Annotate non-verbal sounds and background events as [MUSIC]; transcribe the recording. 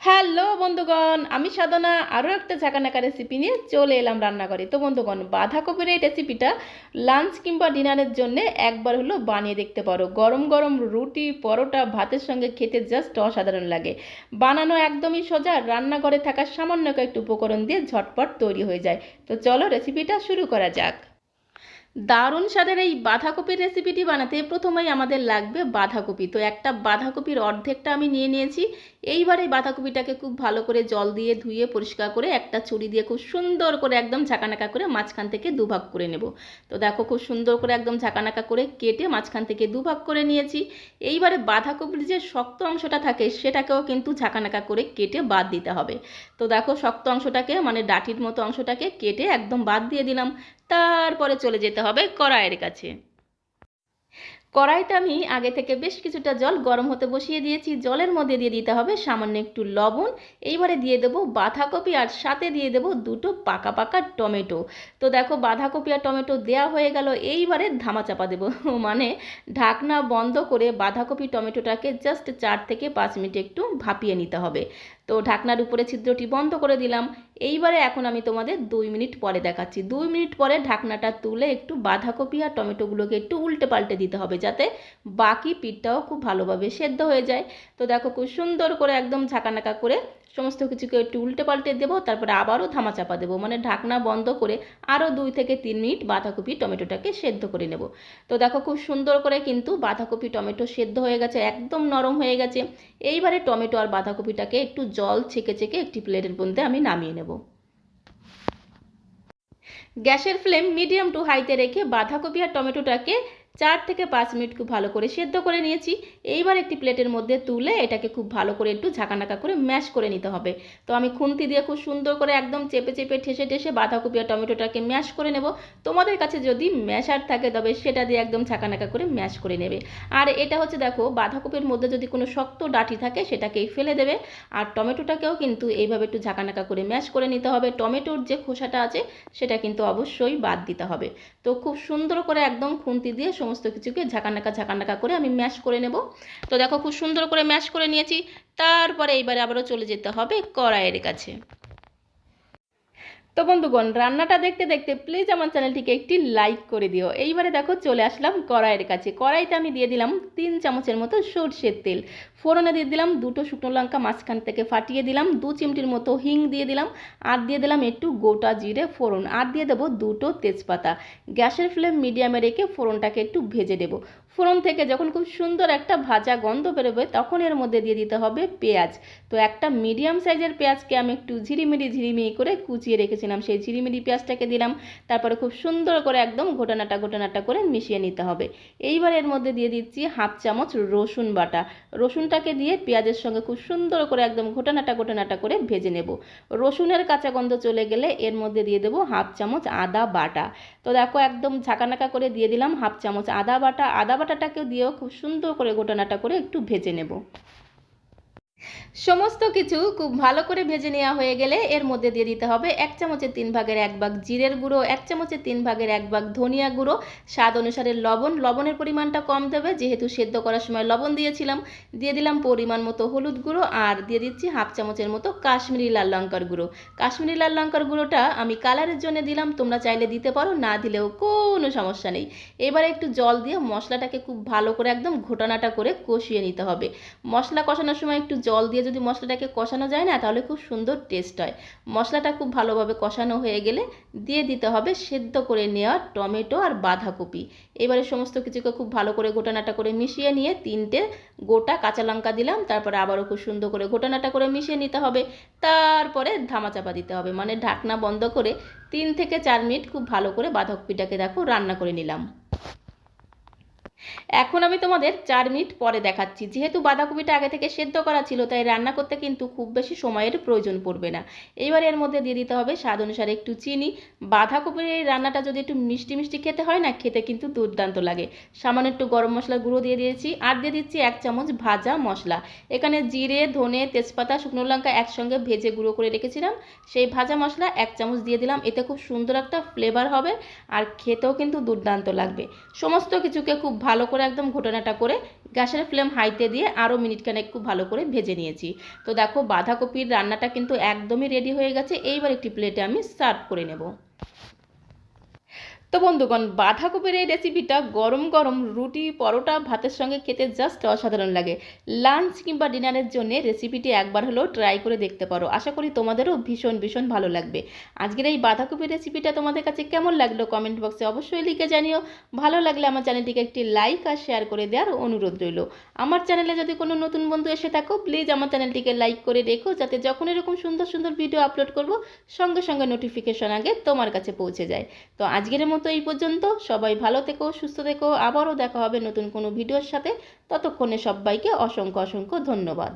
Hello বন্ধুগণ, আমি সাধনা। আরও একটা ঝাঁকানাকা রেসিপি নিয়ে চলে এলাম রান্নাঘরে। তো বন্ধুগণ, বাঁধাকপির এই রেসিপিটা লাঞ্চ কিংবা ডিনারের জন্য একবার হলো বানিয়ে দেখতে পারো। গরম গরম রুটি, পরোটা, ভাতের সঙ্গে খেতে জাস্ট অসাধারণ লাগে। বানানো একদমই সোজা, রান্নাঘরে থাকা সামান্য কয়েকটি উপকরণ দিয়ে ঝটপট তৈরি হয়ে যায়। তো চলো রেসিপিটা শুরু করা যাক। দারুণ স্বাদের এই বাঁধাকপির রেসিপিটি বানাতে প্রথমেই আমাদের লাগবে বাঁধাকপি। তো একটা বাঁধাকপির অর্ধেকটা আমি নিয়ে নিয়েছি। এইবার এই বাঁধাকপিটাকে খুব ভালো করে জল দিয়ে ধুয়ে পরিষ্কার করে একটা ছুরি দিয়ে খুব সুন্দর করে একদম ঝাঁকানাকা করে মাঝখান থেকে দুভাগ করে নেব। তো দেখো খুব সুন্দর করে একদম ঝাঁকানাকা করে কেটে মাঝখান থেকে দুভাগ করে নিয়েছি। এইবারে বাঁধাকপির যে শক্ত অংশটা থাকে সেটাকেও কিন্তু ঝাঁকানাকা করে কেটে বাদ দিতে হবে। তো দেখো শক্ত অংশটাকে মানে ডাটির মতো অংশটাকে কেটে একদম বাদ দিয়ে দিলাম। তারপরে চলে যেতে হবে কড়াইয়ের কাছে। কড়াইতে আমি আগে থেকে বেশ কিছুটা জল গরম হতে বসিয়ে দিয়েছি। জলের মধ্যে দিয়ে দিতে হবে সামান্য একটু লবণ। এইবারে দিয়ে দেবো বাঁধাকপি আর সাথে দিয়ে দেবো দুটো পাকা পাকা টমেটো। তো দেখো বাঁধাকপি আর টমেটো দেওয়া হয়ে গেল। এইবারে ধামা চাপা দেবো। [LAUGHS] মানে ঢাকনা বন্ধ করে বাঁধাকপি টমেটোটাকে জাস্ট চার থেকে পাঁচ মিনিট একটু ভাপিয়ে নিতে হবে। তো ঢাকনার উপরে ছিদ্রটি বন্ধ করে দিলাম। এইবারে এখন আমি তোমাদের দুই মিনিট পরে দেখাচ্ছি। দুই মিনিট পরে ঢাকনাটা তুলে একটু বাঁধাকপি আর টমেটোগুলোকে একটু উল্টে পাল্টে দিতে হবে। যাতে বাকি পিঠটাও খুব ভালোভাবে সেদ্ধ হয়ে যায়। তো দেখো খুব সুন্দর করে একদম ঝাঁকানাকা করে সমস্ত কিছুকে একটু উল্টে পাল্টে দেবো, তারপরে আবারও ধামা চাপা দেবো। মানে ঢাকনা বন্ধ করে আরও দুই থেকে তিন মিনিট বাঁধাকপি টমেটোটাকে সেদ্ধ করে নেব। তো দেখো খুব সুন্দর করে কিন্তু বাঁধাকপি টমেটো সেদ্ধ হয়ে গেছে, একদম নরম হয়ে গেছে। এইবারে টমেটো আর বাঁধাকপিটাকে একটু জল ছেঁকে ছেঁকে একটি প্লেটের মধ্যে আমি নামিয়ে নেব। গ্যাসের ফ্লেম মিডিয়াম টু হাইতে রেখে বাঁধাকপি আর টমেটোটাকে চার থেকে পাঁচ মিনিট খুব ভালো করে সেদ্ধ করে নিয়েছি। এইবার একটি প্লেটের মধ্যে তুলে এটাকে খুব ভালো করে একটু ঝাঁকানাকা করে ম্যাশ করে নিতে হবে। তো আমি খুন্তি দিয়ে খুব সুন্দর করে একদম চেপে চেপে ঠেসে ঠেসে বাঁধাকপি আর টমেটোটাকে ম্যাশ করে নেব। তোমাদের কাছে যদি ম্যাশার থাকে তবে সেটা দিয়ে একদম ঝাঁকানাকা করে ম্যাশ করে নেবে। আর এটা হচ্ছে দেখো, বাঁধাকপির মধ্যে যদি কোনো শক্ত ডাঁটি থাকে সেটাকেই ফেলে দেবে। আর টমেটোটাকেও কিন্তু এইভাবে একটু ঝাঁকানাকা করে ম্যাশ করে নিতে হবে। টমেটোর যে খোসাটা আছে সেটা কিন্তু অবশ্যই বাদ দিতে হবে। তো খুব সুন্দর করে একদম খুন্তি দিয়ে সমস্ত কিছুকে ঝাঁকানাকা ঝাঁকানাকা করে আমি ম্যাশ করে নেব। তো দেখো খুব সুন্দর করে ম্যাশ করে নিয়েছি। তারপরে এইবারে আবারও চলে যেতে হবে কড়াইয়ের কাছে। তো বন্ধুগণ, রান্নাটা দেখতে দেখতে প্লিজ আমার চ্যানেলটিকে একটি লাইক করে দিও। এইবারে দেখো চলে আসলাম কড়াইয়ের কাছে। কড়াইতে আমি দিয়ে দিলাম তিন চামচের মতো সর্ষের তেল। ফোড়নে দিয়ে দিলাম দুটো শুকনো লঙ্কা মাঝখান থেকে ফাটিয়ে দিলাম, দু চিমটির মতো হিং দিয়ে দিলাম, আর দিয়ে দিলাম একটু গোটা জিরে ফোড়ন। আর দিয়ে দেবো দুটো তেজপাতা। গ্যাসের ফ্লেম মিডিয়ামে রেখে ফোড়নটাকে একটু ভেজে দেবো ফোড়ন থেকে যখন খুব সুন্দর একটা ভাজা গন্ধ বেরোবে, তখন এর মধ্যে দিয়ে দিতে হবে পেঁয়াজ। তো একটা মিডিয়াম সাইজের পেঁয়াজকে আমি একটু ঝিরিমিরি ঝিরিমিরি করে কুচিয়ে রেখেছিলাম। সেই ঝিরিমিরি পেঁয়াজটাকে দিলাম। তারপরে খুব সুন্দর করে একদম ঘোটানাটা ঘোটানাটা করে মিশিয়ে নিতে হবে। এইবার এর মধ্যে দিয়ে দিচ্ছি হাফ চামচ রসুন বাটা। রসুনটাকে দিয়ে পেঁয়াজের সঙ্গে খুব সুন্দর করে একদম ঘোটানাটা ঘোটানাটা করে ভেজে নেব। রসুনের কাঁচা গন্ধ চলে গেলে এর মধ্যে দিয়ে দেবো হাফ চামচ আদা বাটা। তো দেখো একদম ঝাঁকানাকা করে দিয়ে দিলাম হাফ চামচ আদা বাটা। আদা বাটাটাকেও দিয়েও খুব সুন্দর করে গোটানাটা করে একটু ভেজে নেব। সমস্ত কিছু খুব ভালো করে ভেজে নেওয়া হয়ে গেলে এর মধ্যে দিয়ে দিতে হবে এক চামচের তিন ভাগের এক ভাগ জিরের গুঁড়ো, এক চামচের তিন ভাগের এক ভাগ ধনিয়া গুঁড়ো। স্বাদ অনুসারে লবণ, লবণের পরিমাণটা কম দেবে, যেহেতু সেদ্ধ করার সময় লবণ দিয়েছিলাম। দিয়ে দিলাম পরিমাণ মতো হলুদ গুঁড়ো আর দিয়ে দিচ্ছি হাফ চামচের মতো কাশ্মীরি লাল লঙ্কার গুঁড়ো। কাশ্মীরি লাল লঙ্কার গুঁড়োটা আমি কালারের জন্য দিলাম, তোমরা চাইলে দিতে পারো, না দিলেও কোনো সমস্যা নেই। এবারে একটু জল দিয়ে মশলাটাকে খুব ভালো করে একদম ঘোটানাটা করে কষিয়ে নিতে হবে। মশলা কষানোর সময় একটু জল দিয়ে যদি মশলাটাকে কষানো যায় না, তাহলে খুব সুন্দর টেস্ট হয়। মশলাটা খুব ভালোভাবে কষানো হয়ে গেলে দিয়ে দিতে হবে সেদ্ধ করে নেওয়া টমেটো আর বাঁধাকপি। এবারে সমস্ত কিছুকে খুব ভালো করে গোটানাটা করে মিশিয়ে নিয়ে তিনটে গোটা কাঁচা লঙ্কা দিলাম, তারপরে আবারও খুব সুন্দর করে গোটানাটা করে মিশিয়ে নিতে হবে। তারপরে ধামা চাপা দিতে হবে মানে ঢাকনা বন্ধ করে তিন থেকে চার মিনিট খুব ভালো করে বাঁধাকপিটাকে দেখো রান্না করে নিলাম। এখন আমি তোমাদের চার মিনিট পরে দেখাচ্ছি। যেহেতু বাঁধাকপিটা আগে থেকে সেদ্ধ করা ছিল, তাই রান্না করতে কিন্তু খুব বেশি সময়ের প্রয়োজন পড়বে না। এইবার এর মধ্যে দিয়ে দিতে হবে স্বাদ অনুসারে একটু চিনি। বাঁধাকপির এই রান্নাটা যদি একটু মিষ্টি মিষ্টি খেতে হয় না, খেতে কিন্তু দুর্দান্ত লাগে। সামান্য একটু গরম মশলার গুঁড়ো দিয়ে দিয়েছি আর দিয়ে দিচ্ছি এক চামচ ভাজা মশলা। এখানে জিরে, ধনে, তেজপাতা, শুকনো লঙ্কা একসঙ্গে ভেজে গুঁড়ো করে রেখেছিলাম। সেই ভাজা মশলা এক চামচ দিয়ে দিলাম। এতে খুব সুন্দর একটা ফ্লেভার হবে আর খেতেও কিন্তু দুর্দান্ত লাগবে। সমস্ত কিছুকে খুব ভালো ভালো করে একদম ঘটনাটা করে গ্যাসের ফ্লেম হাইতে দিয়ে আরও মিনিটখানেক খুব ভালো করে ভেজে নিয়েছি। তো দেখো বাঁধাকপির রান্নাটা কিন্তু একদমই রেডি হয়ে গেছে। এইবার একটি প্লেটে আমি সার্ভ করে নেব। তো বন্ধুগণ, বাঁধাকপির এই রেসিপিটা গরম গরম রুটি, পরোটা, ভাতের সঙ্গে খেতে জাস্ট অসাধারণ লাগে। লাঞ্চ কিংবা ডিনারের জন্য রেসিপিটি একবার হলেও ট্রাই করে দেখতে পারো। আশা করি তোমাদেরও ভীষণ ভীষণ ভালো লাগবে। আজকের এই বাঁধাকপির রেসিপিটা তোমাদের কাছে কেমন লাগল কমেন্ট বক্সে অবশ্যই লিখে জানিও। ভালো লাগলে আমার চ্যানেলটিকে একটি লাইক আর শেয়ার করে দেওয়ার অনুরোধ রইল। আমার চ্যানেলে যদি কোনো নতুন বন্ধু এসে থাকো প্লিজ আমার চ্যানেলটিকে লাইক করে রেখো, যাতে যখন এরকম সুন্দর সুন্দর ভিডিও আপলোড করব, সঙ্গে সঙ্গে নোটিফিকেশন আগে তোমার কাছে পৌঁছে যায়। তো আজকের মতো এই পর্যন্ত। সবাই ভালো থেকো, সুস্থ থেকো। আবারও দেখা হবে নতুন কোনো ভিডিওর সাথে। ততক্ষণে সবাইকে অসংখ্য অসংখ্য ধন্যবাদ।